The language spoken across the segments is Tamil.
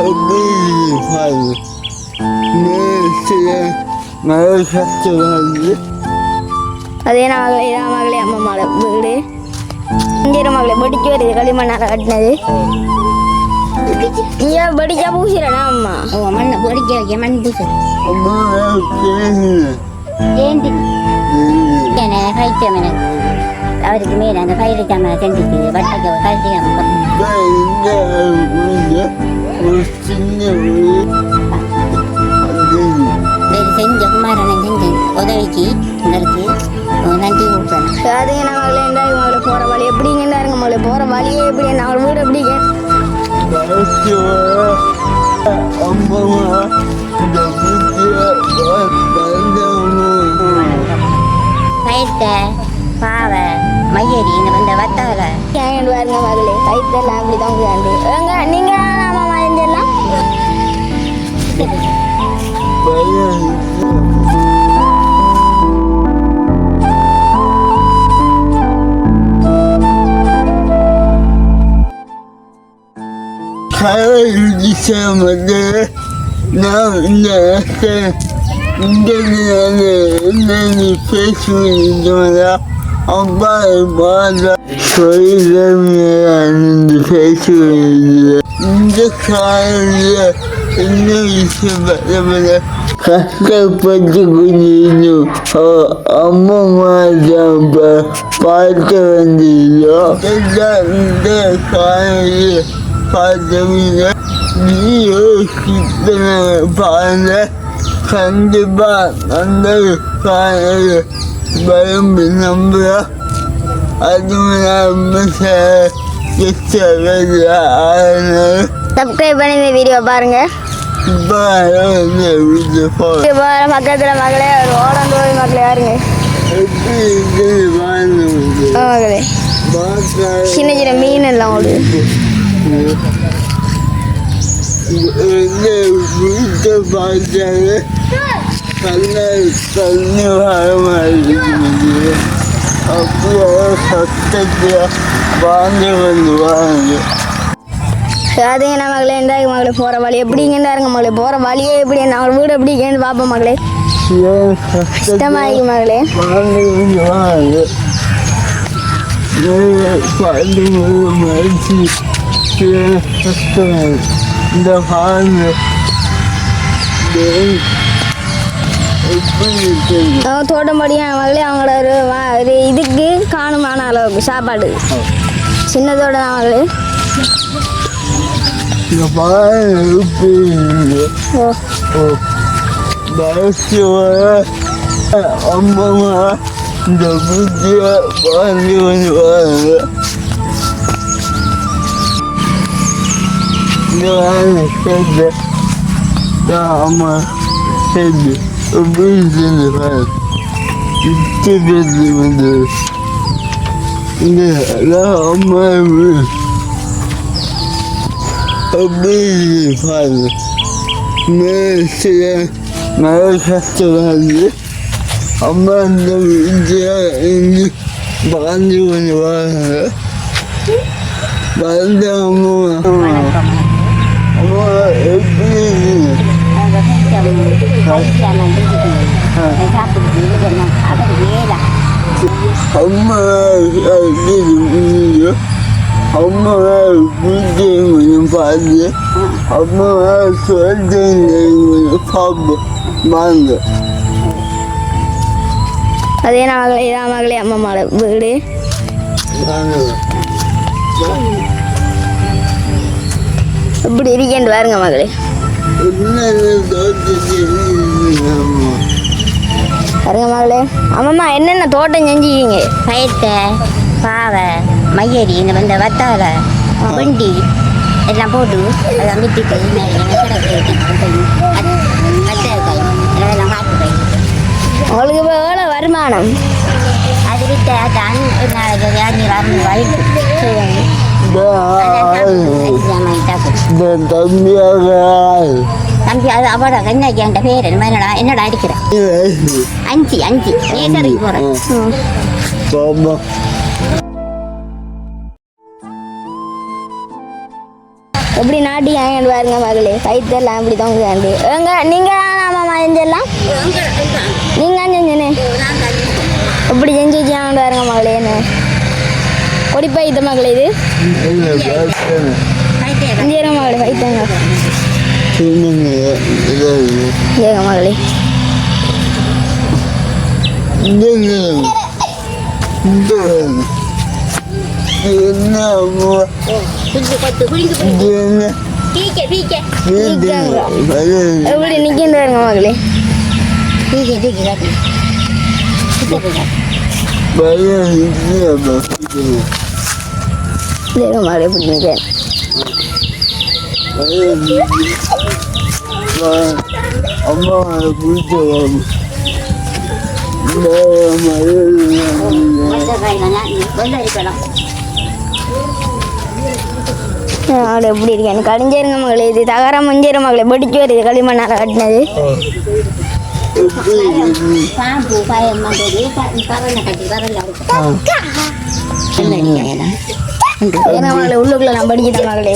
Obrigado. Mestre, maior அதே நான் மகளே இதான் வீடு. இங்கே மகளே படிக்க வருது களிமண்ணால கட்டினது நீயா படிக்கா பூசிறனா அம்மா? ஓ மண்ணை பொடிக்க வைக்க மண் பூசு ஏண்டி? அவருக்கு மேலே அந்த பயிரை செஞ்சுட்டு வட்டக்க கழிச்சு ஒரு சின்ன வீடு. வேறு செஞ்ச உதவிக்கு நன்றி கூப்பிடணும் அதே போகிற வழி எப்படிங்கன்னு இருங்க போகிற வழியே எப்படி நான் வீடு எப்படிங்க வாழ்க்கையோட பயிர்த்த பாவை மையடி இந்த வத்தாவை. வத்தால பாருங்க மகளே? கைத்தெல்லாம் அப்படி தான் கழிச்சமது நான் இந்த இந்த என்னென்ன பேசுவீங்களா அப்பா பாதா சொல்லிருந்து பேசுவீங்க இந்த காலையில் என்ன விஷயம் பரவாயில்ல கஷ்டப்பட்டு கொஞ்சம் அம்மா மாதம் பார்த்து வந்தீங்களோ இந்த காலையில் பார்த்தவங்க நீ யோசித்து பாருங்க கண்டிப்பா அந்த காலையில் பயம் நம்புகிறா அதுவும் சப்ஸ்கிரைப் பண்ணி இந்த வீடியோ பாருங்க. பக்கத்துல மகளே ஒரு ஓடம் தோழி மகளே. யாருங்க சின்ன சின்ன மீன் எல்லாம் ஓடுது. வீட்டை பார்த்தாங்க கண்ணை தண்ணி வர அப்படியே அதே மகளே இந்த மகளே போற வழி எப்படிங்கன்னு இருங்க மகளே போற வழியே எப்படி நான் வீடு எப்படிங்கன்னு பார்ப்போம் மகளே ஏன் மகளே வாங்கி வந்து இந்த பாருங்க எப்படி இருக்குது அவங்க தோட்டம்படியான மகளே அவங்களோட இதுக்கு காணுமான அளவுக்கு சாப்பாடு சின்னதோட பாருங்க பாசியோட அம்மா இந்த புத்திய வாங்கி வந்து வாங்க இந்த வாங்க சேர்ந்து அம்மா சேர்ந்து எப்படி சேர்ந்து பாரு இட்டு வந்து இந்த அம்மா எப்படி பாரு மேலே மழை கஷ்டமாகுது அம்மா இந்த வீட்டில் இங்கே பறந்து கொண்டு வராங்க பறந்த அம்மா அம்மா எப்படி இருக்கு? அம்மா அம்மா வீட்டை கொஞ்சம் அம்மா சொல்லிட்டு வாங்க அதே நான் மகளே இதான் மகளே அம்மா மலை வீடு இப்படி இருக்கேன் பாருங்க மகளே பாருங்க மகளே ஆமாம்மா என்னென்ன தோட்டம் செஞ்சுக்கிங்க பயிர்த்த பாவை மையடி இந்த வந்த வத்தால வண்டி எல்லாம் போட்டு அதை இதெல்லாம் பார்த்து உங்களுக்கு இப்போ எவ்வளோ வருமானம் அது விட்டு தான் ஒரு நாளைக்கு வியாதி வரணும் வயிற்று இந்த தம்பியாக தம்பி அது அவட என்ன என் பேர் என்னடா என்னடா அடிக்கிற அஞ்சு அஞ்சு போகிறேன் பாபா எப்படி நாட்டி வாங்கிட்டு பாருங்க மகளே கைத்தெல்லாம் இப்படி தொங்குதாண்டு எங்க நீங்க ஆமாம்மா செஞ்செல்லாம் நீங்க தான் செஞ்சனே? எப்படி செஞ்சு வச்சு வாங்கிட்டு பாருங்க மகளே கொடிப்பா இது மகளே இது? மகளே எப்படி காட்டு மகளே எப்படி நிற்க அம்மா அவளை எப்படி இருக்கேன் கடிஞ்சிருங்க மகளே. இது தகரம் மஞ்சள் மகளே. படிச்சு வருது களிமண்ணால் கட்டினது. பாம்பு பயம் கட்டி பரல உள்ளுக்குள்ள நான் படிக்கிட்ட மகளே.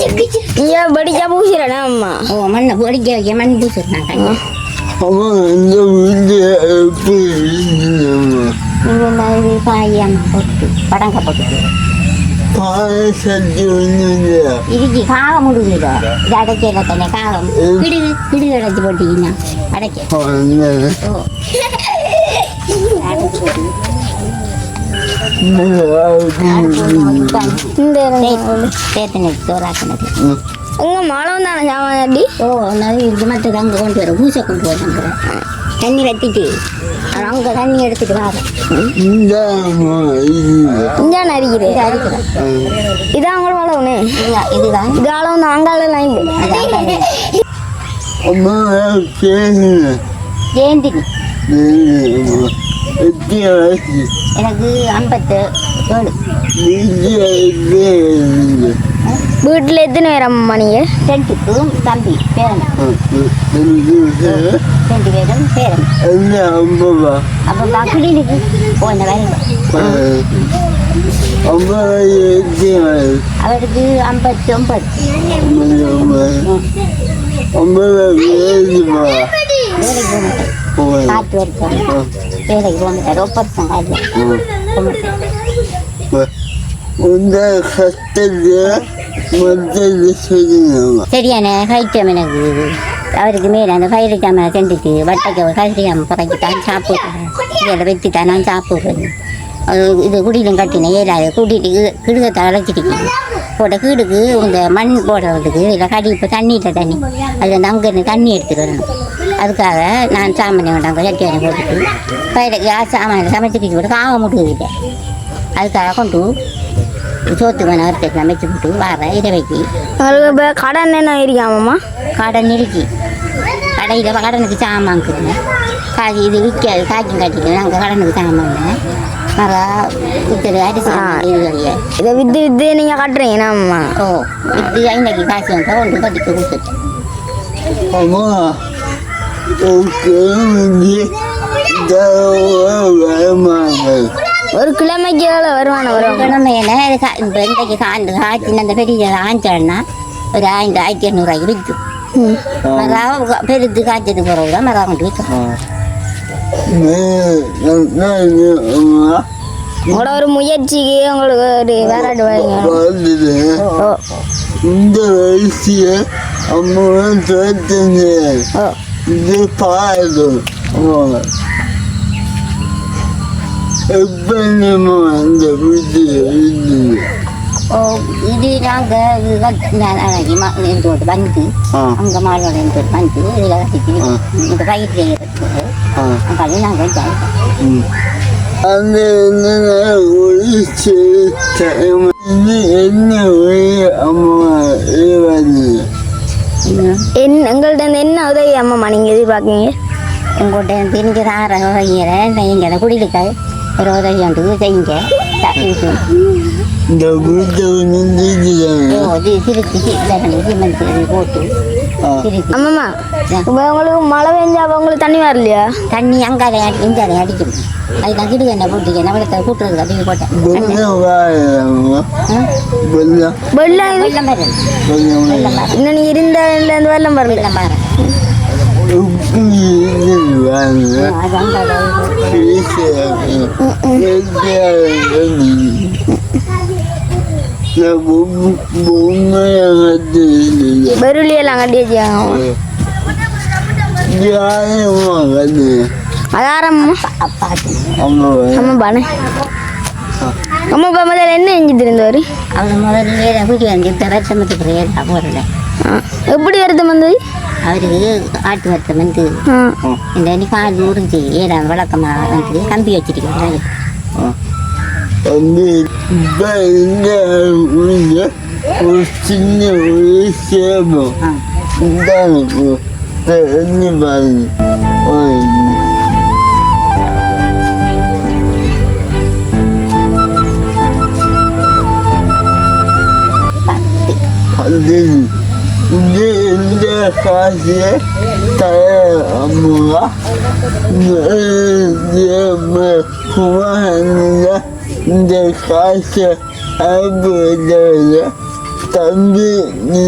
நீங்க படிச்சா பூசிடனா அம்மா? ஓ மண்ணை பொடிக்க வைக்க மண் பூசிருந்தாங்க அம்மா இந்த இவங்க இது பாயம் போட்டு படங்க போட்டு இதுக்கு காகம் முடியுதோ இது அடைக்கல தானே காகம். கிடுகு கிடுகு அடைச்சி போட்டீங்கன்னா அடைக்க. என்ன ஓ. உங்க மழை தானே சாமான் அடி? ஓ இது மட்டும் அங்கே கொண்டு வர பூசை கொண்டு வர தண்ணி வத்திட்டு. அங்கே தண்ணி எடுத்துட்டு வரேன் இந்த அம்மா இது உங்களோட வளவுனே இது- இதுதான். இது அளவு தான் அம்மா பேசுங்க ஜெயந்தினி. எனக்கு ஐம்பத்து ஏழு. வீட்டு வீட்டில் எத்தனை பேர் அம்மா நீங்க? ரெண்டுக்கும் தம்பி பேரன். ரெண்டு பேரும் பேரன். அப்போ கிளினிக்கு போன அவருக்கு ஐம்பத்தி ஒன்பது அம்மா வேணுமா வேலைக்கு போக மாட்டேன் காற்று வரைக்கும் வேலைக்கு போக மாட்டார் ஒப்பந்தம் காலையில் போக மாட்டார் உந்த கஷ்டத்தை மற்றது சொல்லுங்க சரியான ஹைட்டம் எனக்கு. அவருக்கு மேலே அந்த ஃபைல் கேமரா செஞ்சுட்டு வட்டைக்கு கத்திரிக்காம புறக்கி தான் சாப்பிட்றேன் இதில் வச்சு தான் நான் சாப்பிட்றேன் இது குடியிலும் கட்டினேன் ஏறாது கூட்டிட்டு கிடுகத்தை அழைச்சிட்டு போட்ட கீடுக்கு இந்த மண் போடுறதுக்கு இதில் கடி இப்போ தண்ணியில் தண்ணி. அதில் அங்கேருந்து தண்ணி எடுத்துட்டு வரணும் அதுக்காக நான் சாமான் வேண்டாம் சட்டியான போட்டுட்டு பயிருக்கு சாமான் சமைச்சிக்கிட்டு போட்டு காவ முட்டுக்கிட்டேன் அதுக்காக கொண்டு சோத்து வேணா ஒருத்தருக்கு சமைச்சு போட்டு வரேன் இரவைக்கு உங்களுக்கு இப்போ கடன் என்ன இருக்காமம்மா கடன் இருக்கு. கடையில் கடனுக்கு சாமான்க்குங்க காய்ச்சி இது விற்காது காய்ச்சும் காய்ச்சிட்டு நாங்கள் கடனுக்கு சாமான் மரா குத்தரு அரிசி. இது வித்து வித்து நீங்கள் கட்டுறீங்க அம்மா ஓ விற்று ஐநூறு காசு வந்தா ஒன்று கட்டிக்கு கொடுத்துட்டு அம்மா வந்து வரமாங்க ஒரு கிழமைக்கு எவ்வளோ வருவானே வருவாங்க கிழமையில இன்றைக்கு காண்டு காய்ச்சி அந்த பெரிய ஆஞ்சான்னா ஒரு ஆயிரத்தி ஆயிரத்தி எண்ணூறுவாய்க்கு விற்கும். மரா பெருத்து காய்ச்சது பிறகு தான் மரா கொண்டு விற்கும் உங்களோட ஒரு முயற்சிக்கு உங்களுக்கு ஒரு வேறாட்டு வாங்க வாழ்ந்துட்டு ஓ. இந்த வயசுல அம்மாவும் தோற்றுங்க அம்மா எப்போ நம்ம அந்த வீட்டில் இருந்தது ஓ இது நாங்கள் மா- எங்களோட வந்து அங்கே மாடோட எங்களோட வந்து இதில். இந்த பயிர் செய்யறதுக்கு ஆ அங்கே நாங்கள். அந்த என்ன என்ன ஒரே அம்மா என் எங்கள்கிட்ட என்ன உதவி அம்மாம்மா நீங்கள் எதிர்பார்க்கீங்க உங்கள்கிட்ட தெரிஞ்ச ஆற வைக்கிறேன் நீங்கள் குடியிருக்காது ஒரு உதவி வந்து செய்யுங்க. இந்த போட்டு. ஆமாம்மா. இப்போ உங்களுக்கு மழை பெஞ்சா அப்ப உங்களுக்கு தண்ணி வரலையா? தண்ணி அங்காலே அடி இங்காலே அடிக்கும். அது நான் கிடு என்ன போட்டு நம்மளுக்கு கூட்டுறது அப்படியே போட்டேன். வெள்ளம் வெள்ளம் இன்னும் நீ இருந்த இருந்து வெள்ளம் வரல வெள்ளம் அது பெருளியெல்லாம் கட்டி அதாரம் அம்மா பானே அம்மா அப்பா முதல்ல என்ன செஞ்சுட்டு அவர் முதல்ல வீட்டு வந்து இந்த வருஷமத்துக்கு ஏதா எப்படி வருத்தம் வந்தது அவருக்கு ஆட்டு வருத்தம் வந்து இந்த கால் உறிஞ்சி ஏதா விளக்கமாக வந்து கம்பி வச்சிருக்கிறாரு ஒரு சின்ன ஒரு சேபம் ஆ இந்தாங்க பாருங்க அது இந்த இந்த காசு தர அம்மா குமாரங்க இந்த காசு அனுப்புவதில்லை தம்பி நீ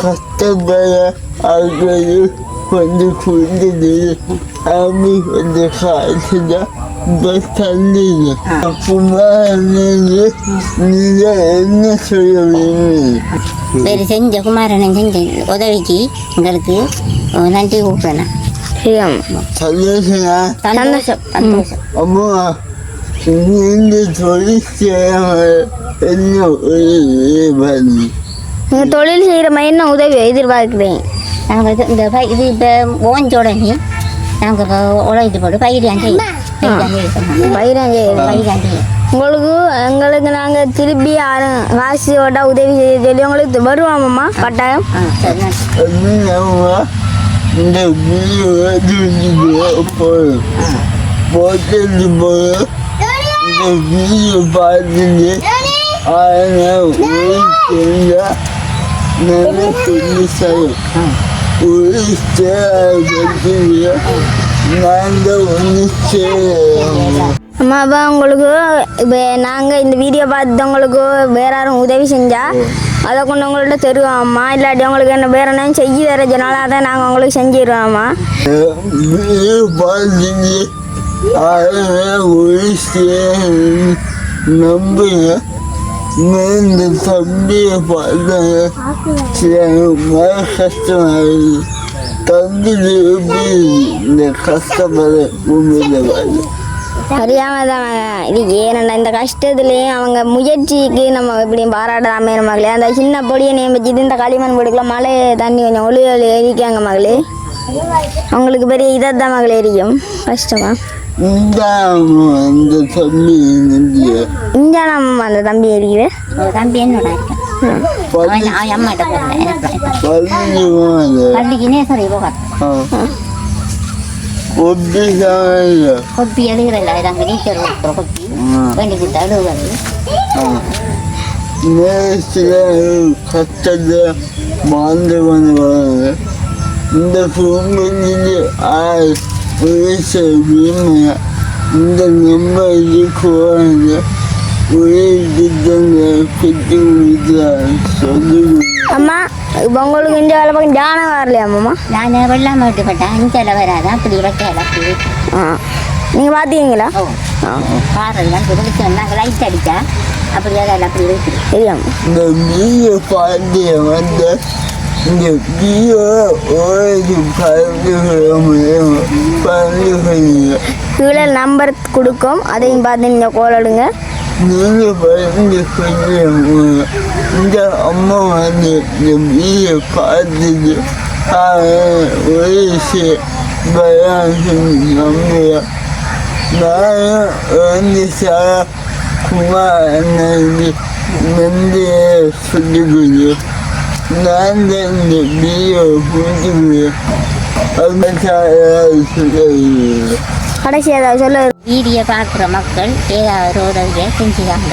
கஷ்டப்பட ஆகிறது கொஞ்சம் கொடுத்தது அப்படி கொஞ்சம் காசு தான் தள்ளிங்க என்ன சொல்லுவீங்க செஞ்ச குமாரன் செஞ்ச. உதவிக்கு எங்களுக்கு நன்றி கூப்பிடணும். சரியாம் சந்தோஷமா? சந்தோஷம் சந்தோஷம். அம்மா இந்த தொழில் செய்யாமல் என்ன நீங்கள் தொழில் செய்கிற மாதிரி என்ன உதவி எதிர்பார்க்குறேன் நாங்கள் இந்த பை இது இப்போ ஓஞ்ச உடனே நாங்கள் இப்போ உழைத்து போட்டு பயிராண்டி பயிராங்க பயிராண்டி உங்களுக்கு எங்களுக்கு நாங்கள் திருப்பி யாரும் காசோட உதவி செய்ய சொல்லி உங்களுக்கு வருவாமம்மா கட்டாயம் இந்த போதும் இந்த வீடியோ பார்த்துட்டு ஆனால் ஒரு செஞ்சா நல்லா சொல்லி செய்யும் ஒரு சேர நாங்கள் ஒன்று செய்யணும் அம்மா அப்பா உங்களுக்கு இப்போ நாங்கள் இந்த வீடியோ பார்த்தவங்களுக்கு வேற யாரும் உதவி செஞ்சா அதை கொண்டு உங்கள்ட்ட தருவோம்மா இல்லாட்டி உங்களுக்கு என்ன வேற என்ன செய்ய தர அதை நாங்கள் உங்களுக்கு செஞ்சிடுவோம்மா வீடியோ பார்த்துட்டு இந்த தம்பியை எப்படி இந்த கஷ்டப்பட தான் இது ஏனண்டா இந்த கஷ்டத்துலேயும் அவங்க முயற்சிக்கு நம்ம இப்படியும் பாராட்டாமே மகளே. அந்த சின்ன பொடியை நியமிச்சுட்டு இந்த களிமண் பொடிக்குள்ள மழை தண்ணி கொஞ்சம் ஒளி ஒளி எரிக்காங்க மகளே. அவங்களுக்கு பெரிய இதாக தான் மகளே எரியும். கஷ்டமா? இந்த அந்த தம்பி இங்கே. நம்ம அந்த தம்பி ஒரு தம்பி என்னோட கொப்பி எழுதுறல நாங்கள் நீச்சல் கொடுக்குற கொப்பி. வேண்டி கொடுத்து அழுகுறது நேரத்தில் கஷ்டத்தை வாழ்ந்து கொண்டு இந்த குடும்பத்தில் ஆள் வீமையா இந்த நம்பருக்கு குழந்தை ஒரே திட்டங்களை பெற்று சொல்லி அம்மா இப்போ உங்களுக்கு இந்த வேலை பக்கம் தியானம் வரலையாம்மா நான் வெள்ளாம விட்டுப்பட்டேன் அஞ்சல வராது? அப்படி வைக்கல ஆ. நீங்கள் பார்த்தீங்களா ஓ. பாடுறதுலாம் வெளிச்சம் நாங்கள் லைட் அடித்தா அப்படி வேலை அப்படி வைக்கிறோம் தெரியாம. இந்த வீடியோ பார்த்து வந்து இந்த வீடியோ ஒரு பறந்துகிறோம் பறந்துகிறீங்க கீழே நம்பர் கொடுக்கும். அதையும் பார்த்து நீங்கள் கோலடுங்க நீங்கள் பறந்து சொல்லுங்க இந்த அம்மா வந்து இந்த வீடியோ பார்த்துட்டு ஒரு நம்பியா நான் வந்து குமார் நன்றி நன்றியை நான் தான் இந்த சார சொல்லுகிறேன் கடைசி ஏதாவது சொல்ல. வீடியோ பார்க்குற மக்கள் ஏதாவது ஒரு உதவியை செஞ்சுக்காங்க.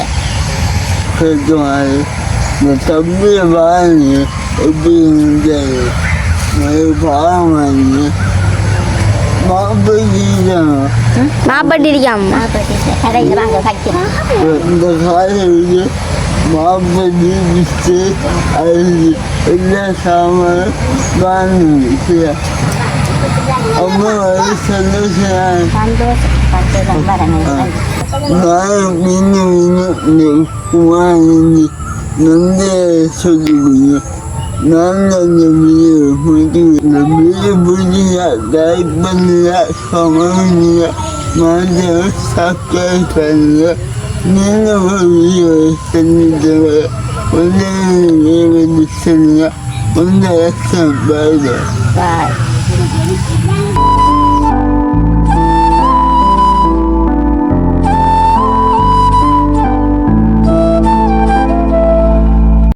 இந்த தம்பியை வாங்க எப்படி இருந்தாரு பாவம் மாப்பட்டி கடையில் வாங்க வைக்கிறேன் இந்த காலையில் மாப்பிள்ளை விட்டு அது எல்லா சாமானும் வாங்கிச்சு அம்மா அது சந்தோஷம் சந்தோஷம் சந்தோஷம் வரணும் நான் மீண்டும் மீண்டும் இந்த குமாரனை நன்றி சொல்லிக்கணும் நான் அந்த வீடியோ பிடிச்சி இந்த வீடியோ பிடிச்சா லைக் பண்ணுங்க கமெண்ட் மாதிரி சப்ஸ்கிரைப் பண்ணுங்க நீங்கள் ஒரு வீடியோ செஞ்சுட்டு ஒன்றே வந்து சொல்லுங்க ஒன்றை பாய் பாய்